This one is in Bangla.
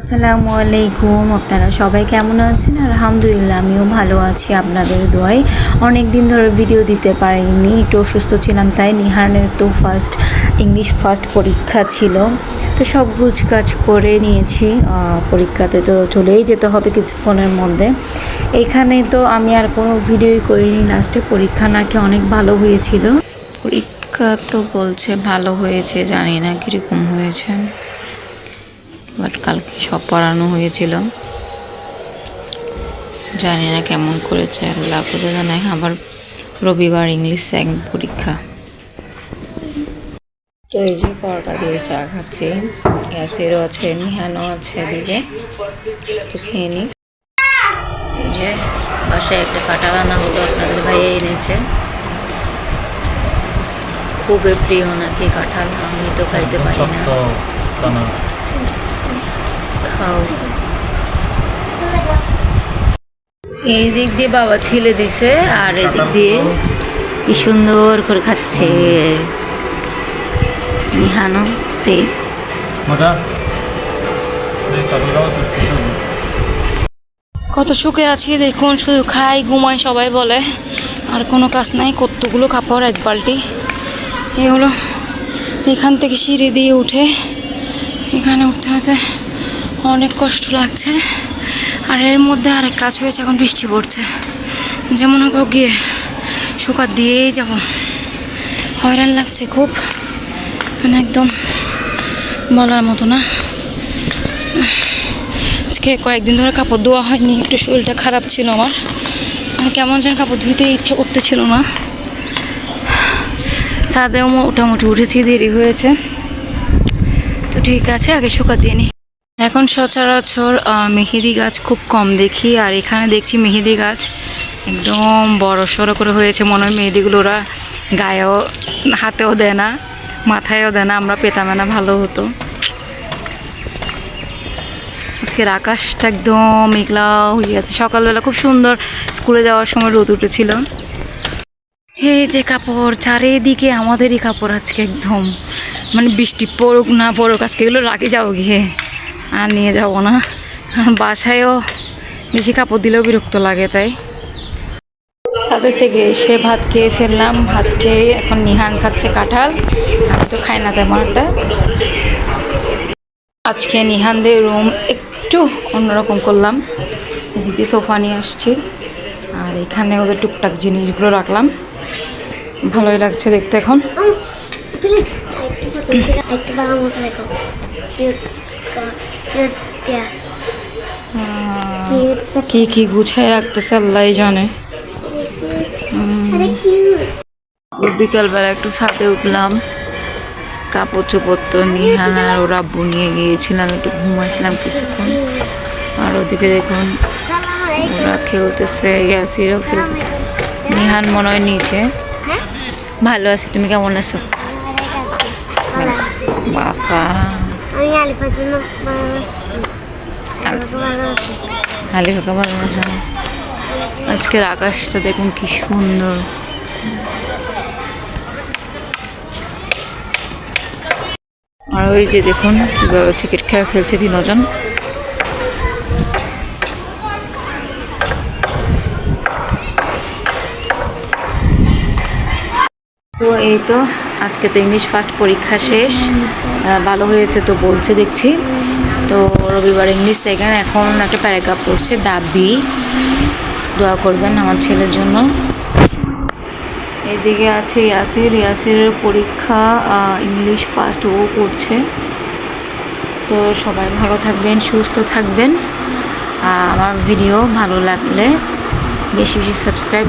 আসসালামু আলাইকুম। আপনারা সবাই কেমন আছেন? আলহামদুলিল্লাহ, আমিও ভালো আছি আপনাদের দোয়ায়। অনেক দিন ধরে ভিডিও দিতে পারিনি, একটু অসুস্থ ছিলাম, তাই নিহারের তো ফার্স্ট ইংলিশ ফার্স্ট পরীক্ষা ছিল। তো সব গুছকাজ করে নিয়েছি। পরীক্ষাতে তো চলেই যেতে হবে কিছুক্ষণের মধ্যে। এখানে তো আমি আর কোনো ভিডিওই করিনি। লাস্টে পরীক্ষা নাকি অনেক ভালো হয়েছিল। পরীক্ষা তো বলছে ভালো হয়েছে, জানি না কীরকম হয়েছে। বাট কালকে সব পড়ানো হয়েছিল। জানি না কেমন করেছে। আল্লাহ করে জানাই আবার রবিবার ইংলিশ সেকেন্ড পরীক্ষা। তো এই যে পরোটা দিয়ে চা খাচ্ছি। গ্যাসেরও আছে, নিহানও আছে এদিকে। তো খেয়ে নিই। এই যে বাসায় একটা কাটা দানা হলো আপনাদের ভাই এনেছে। খুবই প্রিয় নাকি কাঁঠাল, আমি তো খাইতে পারি না। এই দিক দিয়ে বাবা ছিলে দিছে আর এদিক দিয়ে কি সুন্দর করে খাচ্ছে। নিহানো সে। কত সুখে আছি দেখুন শুধু খাই ঘুমাই সবাই বলে। আর কোনো কাজ নাই কতগুলো কাপড় এক বালতি। এগুলো এখান থেকে সিঁড়ি দিয়ে উঠে এখানে উঠতে হতে অনেক কষ্ট লাগছে। আর এর মধ্যে আরেক কাজ হয়েছে, এখন বৃষ্টি পড়ছে। যেমন হোক গিয়ে শুকাত দিয়েই যাব। হয়রান লাগছে খুব। মানে একদম বলার মতো না। আজকে কয়েকদিন ধরে কাপড় ধোয়া হয়নি, একটু শরীরটা খারাপ ছিল আমার। আর কেমন যেন কাপড় ধুইতে ইচ্ছে করতেছিল না। সাদেও মোটামুটি উঠেছি, দেরি হয়েছে। তো ঠিক আছে, আগে শুকা দিয়ে নি এখন সচরাচর মেহেদি গাছ খুব কম দেখি, আর এখানে দেখছি মেহেদি গাছ একদম বড় সড়ো করে হয়েছে। মনে হয় মেহেদিগুলো ওরা গায়েও, হাতেও দেয় না, মাথায়ও দেয় না, আমরা পেতাম না, ভালো হতো। আজকের আকাশটা একদম মেঘলা হয়ে আছে সকালবেলা খুব সুন্দর স্কুলে যাওয়ার সময় রোদ উঠেছিল। এই যে কাপড়, চারিদিকে আমাদেরই কাপড় আজকে একদম। মানে বৃষ্টি পড়ুক না পড়ুক, আজকে এগুলো রাখে যাও গিয়ে। আর নিয়ে যাব না। কারণ বাসায়ও বেশি কাপড় দিলেও বিরক্ত লাগে তাই। ছাদের থেকে এসে ভাত খেয়ে ফেললাম। ভাত খেয়ে এখন নিহান খাচ্ছে কাঁঠাল। আমি তো খাই না তেমন একটা। আজকে নিহানদের রুম একটু অন্যরকম করলাম। এদিকে সোফা নিয়ে আসছি। আর এখানে ওদের টুকটাক জিনিসগুলো রাখলাম। ভালোই লাগছে দেখতে এখন। কি কি গুছায় রাখতেছে আল্লাহ জানে। বিকালবেলা একটু ছাদে উঠলাম। কাপড় চোপড় তো নিহান আর ওর আব্বু নিয়ে গিয়েছিলাম একটু ঘুমাইছিলাম কিছুক্ষণ। আর ওদিকে দেখুন ওরা খেলতেছে ইয়াসিরও খেলতেছে। নিহান মনে হয় নিচে। হ্যাঁ? ভালো আছি তুমি কেমন আছো। বাবা। আমি আলিফার জন্য ভালো আল- ভালো আছি হালি কাকা ভালো আছো আজকের আকাশটা দেখুন কি সুন্দর আর ওই যে দেখুন কীভাবে ক্রিকেট খেলা খেলছে তিনজন তো এই তো, আজকে তো ইংলিশ ফার্স্ট পরীক্ষা শেষ। ভালো হয়েছে তো বলছে দেখছি। তো রবিবার ইংলিশ সেকেন্ড এখন একটা প্যারাগ্রাফ পড়ছে, দাবি। দোয়া করবেন আমার ছেলের জন্য। এদিকে আছে ইয়াসির। ইয়াসিরের পরীক্ষা ইংলিশ ফার্স্ট ও পড়ছে তো সবাই ভালো থাকবেন, সুস্থ থাকবেন। আমার ভিডিও ভালো লাগলে বেশি বেশি সাবস্ক্রাইব